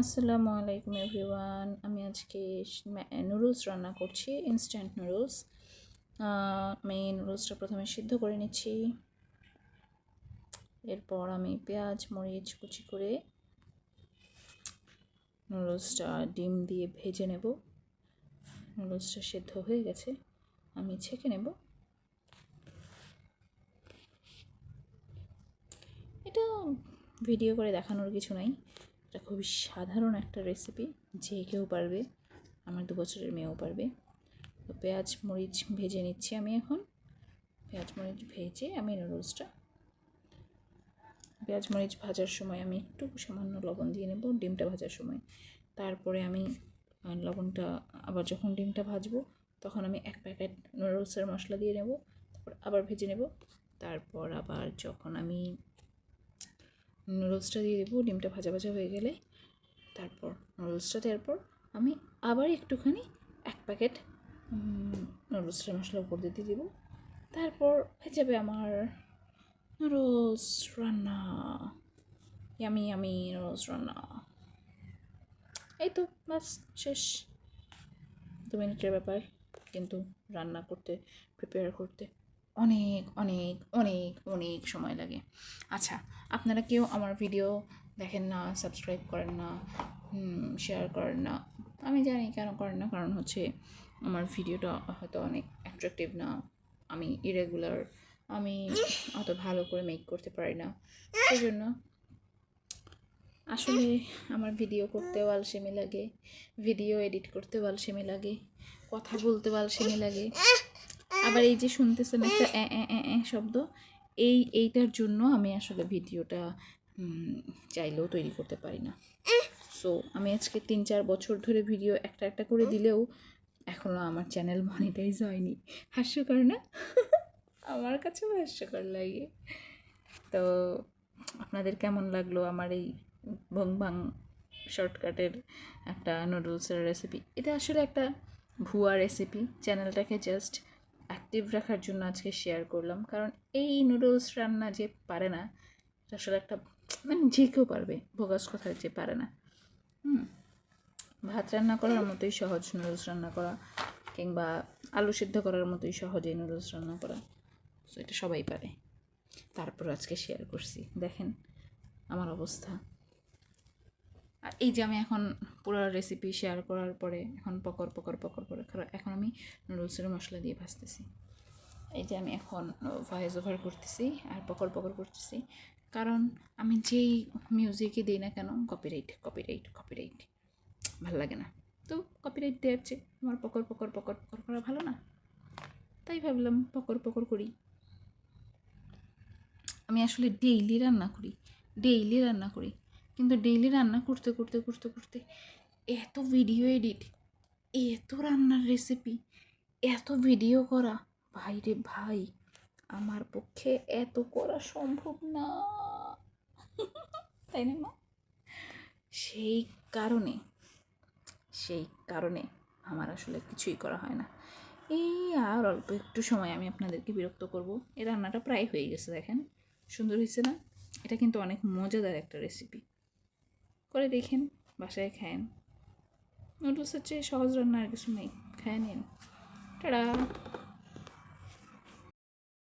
আসসালামু আলাইকুম এভরিওয়ান। আমি আজকে নুডলস রান্না করছি ইনস্ট্যান্ট নুডলস। আমি নুডলসটা প্রথমে সিদ্ধ করে নিচ্ছি। এরপর আমি পেঁয়াজ, মরিচ কুচি করে নুডলসটা ডিম দিয়ে ভেজে নেব। নুডলসটা সিদ্ধ হয়ে গেছে, আমি ছেঁকে নেব। এটা ভিডিও করে দেখানোর কিছু নাই। এটা খুবই সাধারণ একটা রেসিপি যে কেউ পারবে, আমার দু বছরের মেয়েও পারবে। তো পেঁয়াজ মরিচ ভেজে নিচ্ছি আমি এখন। পেঁয়াজ মরিচ ভেজে আমি নুডলসটা পেঁয়াজ মরিচ ভাজার সময় আমি একটু সামান্য লবণ দিয়ে নেব, ডিমটা ভাজার সময়। তারপরে আমি লবণটা, আবার যখন ডিমটা ভাজবো, তখন আমি এক প্যাকেট নুডলসের মশলা দিয়ে নেব, তারপর আবার ভেজে নেব। তারপর আবার যখন আমি নুডলসটা দিয়ে দেবো, ডিমটা ভাজা ভাজা হয়ে গেলে। তারপর নুডলসটা দেওয়ার পর আমি আবার একটুখানি এক প্যাকেট নুডলসটা মশলা উপর দিয়ে দিয়ে দেবো। তারপর হয়ে যাবে আমার নুডলস রান্না। ইয়ামি ইয়ামি নুডলস রান্না। এই তো বাস শেষ। দু মিনিটের ব্যাপার, কিন্তু রান্না করতে প্রিপেয়ার করতে। অনেক অনেক অনেক অনেক সময় লাগে। আচ্ছা আপনারা কেউ আমার ভিডিও দেখেন না সাবস্ক্রাইব করেন না শেয়ার করেন না, আমি জানি কেন করেন না, কারণ হচ্ছে আমার ভিডিওটা হয়তো অনেক অ্যাট্রাকটিভ না, আমি ইরেগুলার আমি অত ভালো করে মেক করতে পারি না। সেই জন্য আসলে আমার ভিডিও করতেও আলসেমি লাগে ভিডিও এডিট করতেও আলসেমি লাগে, কথা বলতে আলসেমি লাগে। আবার এই যে শুনতেছেন একটা শব্দ, এই, এইটার জন্য আমি আসলে ভিডিওটা চাইলেও তৈরি করতে পারি না। সো আমি আজকে তিন, চার বছর ধরে ভিডিও একটা একটা করে দিলেও এখনও আমার চ্যানেল মনিটাইজ হয়নি। হাস্যকর না? আমার কাছেও হাস্যকর লাগে। তো, আপনাদের কেমন লাগল আমার এই ভং ভাং শর্টকাটের একটা নুডলসের রেসিপি এটা আসলে একটা ভুয়া রেসিপি চ্যানেলটাকে জাস্ট অ্যাক্টিভ রাখার জন্য আজকে শেয়ার করলাম। কারণ এই নুডলস রান্না যে পারে না, এটা আসলে একটা মানে যে কেউ পারবে ভোগাস কথা যে পারে না। হুম, ভাত রান্না করার মতোই সহজ নুডলস রান্না করা, কিংবা আলু সিদ্ধ করার মতোই সহজেই নুডলস রান্না করা। সো এটা সবাই পারে। তারপর আজকে শেয়ার করছি। দেখেন আমার অবস্থা। আর এই যে আমি এখন পুরো রেসিপি শেয়ার করার পরে এখন পকর পকর পকর পরে এখন আমি নুডলসের মশলা দিয়ে ভাজতেছি। এই যে আমি এখন ভয়েস ওভার করতেছি আর পকর পকর করতেছি। কারণ আমি যেই মিউজিকই দিই না কেন কপিরাইট কপিরাইট কপিরাইট ভালো লাগে না। তো কপিরাইট দেওয়ার চেয়ে আমার পকর পকর পকর পকর করা ভালো না। তাই ভাবলাম পকর পকর করি। আমি আসলে ডেইলি রান্না করি ডেইলি রান্না করি। কিন্তু ডেইলি রান্না করতে করতে করতে করতে এত ভিডিও এডিট এত রান্নার রেসিপি এত ভিডিও করা। ভাই রে ভাই, আমার পক্ষে এত করা সম্ভব না। তাই না মা? সেই কারণে সেই কারণে আমার আসলে কিছুই করা হয় না। এই আর অল্প একটু সময় আমি আপনাদেরকে বিরক্ত করব। এই রান্নাটা প্রায় হয়ে গেছে, দেখেন। সুন্দর হয়েছে না? এটা কিন্তু অনেক মজাদার একটা রেসিপি করে দেখেন বাসায় খায়েন। নুডলসের চেয়ে সহজ রান্না আর কিছু নেই খায় নিন। টাটা!